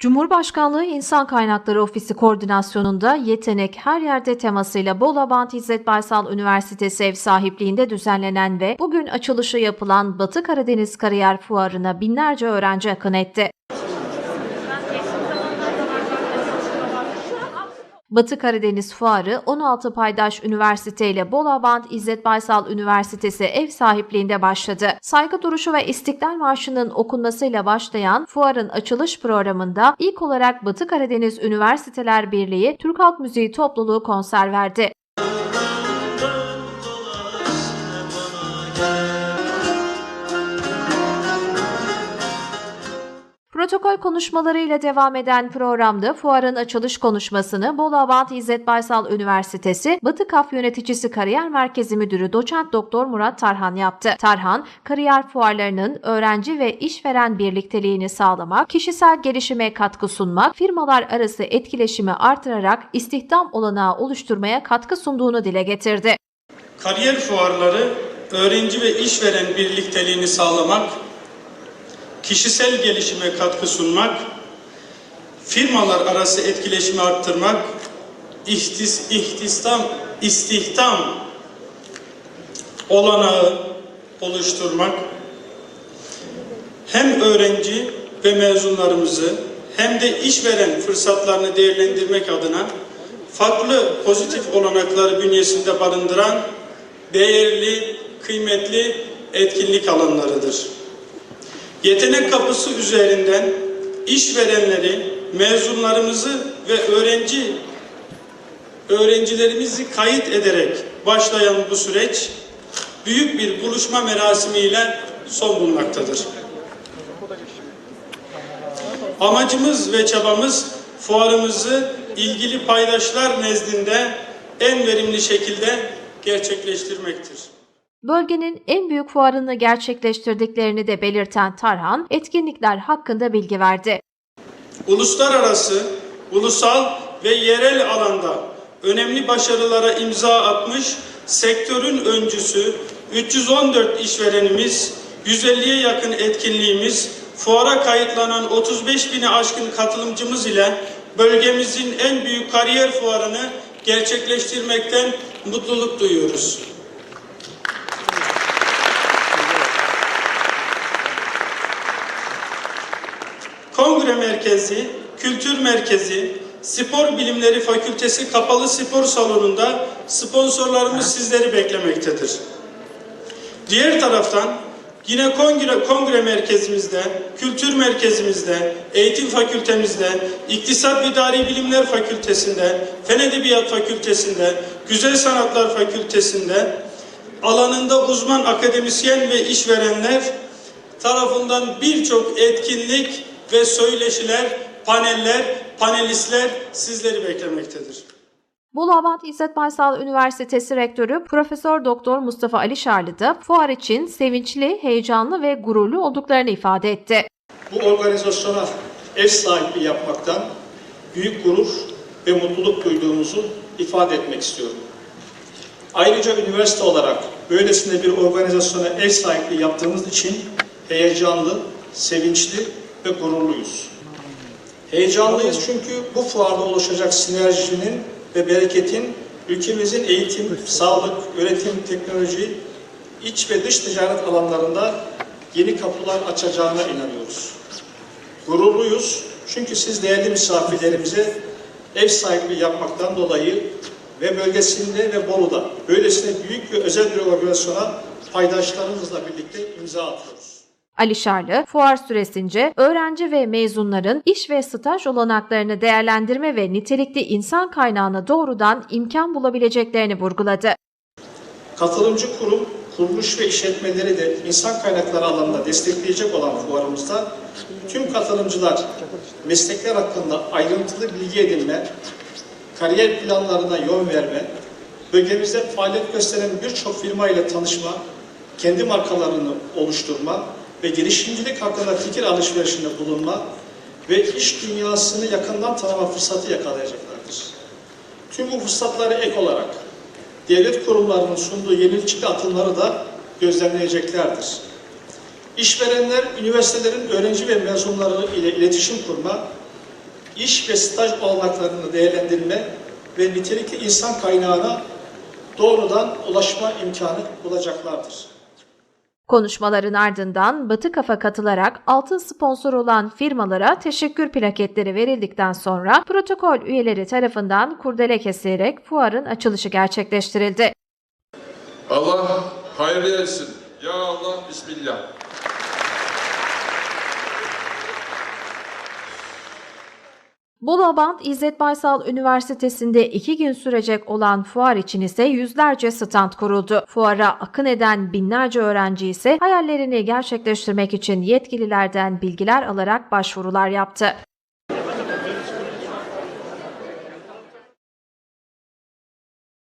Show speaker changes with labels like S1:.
S1: Cumhurbaşkanlığı İnsan Kaynakları Ofisi koordinasyonunda Yetenek Her Yerde temasıyla Bolu Abant İzzet Baysal Üniversitesi ev sahipliğinde düzenlenen ve bugün açılışı yapılan Batı Karadeniz Kariyer Fuarı'na binlerce öğrenci akın etti. Batı Karadeniz Fuarı 16 paydaş üniversite ile Bolu Abant İzzet Baysal Üniversitesi ev sahipliğinde başladı. Saygı duruşu ve İstiklal Marşı'nın okunmasıyla başlayan fuarın açılış programında ilk olarak Batı Karadeniz Üniversiteler Birliği Türk Halk Müziği Topluluğu konser verdi. Protokol konuşmalarıyla devam eden programda fuarın açılış konuşmasını Bolu Abant İzzet Baysal Üniversitesi Batı Kaf Yöneticisi Kariyer Merkezi Müdürü Doçent Doktor Murat Tarhan yaptı. Tarhan, kariyer fuarlarının öğrenci ve işveren birlikteliğini sağlamak, kişisel gelişime katkı sunmak, firmalar arası etkileşimi artırarak istihdam olanağı oluşturmaya katkı sunduğunu dile getirdi.
S2: Kariyer fuarları öğrenci ve işveren birlikteliğini sağlamak, kişisel gelişime katkı sunmak, firmalar arası etkileşimi arttırmak, ihtis, ihtisam, istihdam olanağı oluşturmak, hem öğrenci ve mezunlarımızı hem de işveren fırsatlarını değerlendirmek adına farklı pozitif olanakları bünyesinde barındıran değerli, kıymetli etkinlik alanlarıdır. Yetenek kapısı üzerinden işverenleri, mezunlarımızı ve öğrenci öğrencilerimizi kayıt ederek başlayan bu süreç büyük bir buluşma merasimiyle son bulmaktadır. Amacımız ve çabamız fuarımızı ilgili paydaşlar nezdinde en verimli şekilde gerçekleştirmektir.
S1: Bölgenin en büyük fuarını gerçekleştirdiklerini de belirten Tarhan, etkinlikler hakkında bilgi verdi.
S2: uluslararası, ulusal ve yerel alanda önemli başarılara imza atmış sektörün öncüsü 314 işverenimiz, 150'ye yakın etkinliğimiz, fuara kayıtlanan 35 bini aşkın katılımcımız ile bölgemizin en büyük kariyer fuarını gerçekleştirmekten mutluluk duyuyoruz. Kongre Merkezi, Kültür Merkezi, Spor Bilimleri Fakültesi Kapalı Spor Salonu'nda sponsorlarımız sizleri beklemektedir. Diğer taraftan yine kongre, kongre merkezimizde, kültür merkezimizde, eğitim fakültemizde, İktisat ve İdari Bilimler Fakültesinde, Fen Edebiyat Fakültesinde, Güzel Sanatlar Fakültesinde alanında uzman akademisyen ve işverenler tarafından birçok etkinlik ve söyleşiler, paneller, panelistler sizleri beklemektedir.
S1: Bolu Abant İzzet Baysal Üniversitesi Rektörü Profesör Doktor Mustafa Ali Şarlı da fuar için sevinçli, heyecanlı ve gururlu olduklarını ifade etti.
S3: bu organizasyona ev sahipliği yapmaktan büyük gurur ve mutluluk duyduğumuzu ifade etmek istiyorum. Ayrıca üniversite olarak böylesine bir organizasyona ev sahipliği yaptığımız için heyecanlı, sevinçli ve gururluyuz. Heyecanlıyız çünkü bu fuarda oluşacak sinerjinin ve bereketin ülkemizin eğitim, sağlık, üretim, teknoloji, iç ve dış ticaret alanlarında yeni kapılar açacağına inanıyoruz. Gururluyuz çünkü siz değerli misafirlerimize ev sahipliği yapmaktan dolayı ve bölgesinde ve Bolu'da böylesine büyük ve özel bir organizasyona paydaşlarımızla birlikte imza atıyoruz.
S1: Ali Şarlı, fuar süresince öğrenci ve mezunların iş ve staj olanaklarını değerlendirme ve nitelikli insan kaynağına doğrudan imkan bulabileceklerini vurguladı.
S3: Katılımcı kurum, kuruluş ve işletmeleri de insan kaynakları alanında destekleyecek olan fuarımızda tüm katılımcılar meslekler hakkında ayrıntılı bilgi edinme, kariyer planlarına yön verme, bölgemizde faaliyet gösteren birçok firma ile tanışma, kendi markalarını oluşturma ve girişimcilik hakkında fikir alışverişinde bulunma ve iş dünyasını yakından tanıma fırsatı yakalayacaklardır. Tüm bu fırsatları ek olarak devlet kurumlarının sunduğu yenilikçi atımları da gözlemleyeceklerdir. İşverenler, üniversitelerin öğrenci ve mezunları ile iletişim kurma, iş ve staj olanaklarını değerlendirme ve nitelikli insan kaynağına doğrudan ulaşma imkanı bulacaklardır.
S1: Konuşmaların ardından Batı Kafa katılarak altın sponsor olan firmalara teşekkür plaketleri verildikten sonra protokol üyeleri tarafından kurdele kesilerek fuarın açılışı gerçekleştirildi.
S4: Allah hayırlı etsin. Ya Allah Bismillah.
S1: Bolu İzzet Baysal Üniversitesi'nde iki gün sürecek olan fuar için ise yüzlerce stand kuruldu. Fuara akın eden binlerce öğrenci ise hayallerini gerçekleştirmek için yetkililerden bilgiler alarak başvurular yaptı.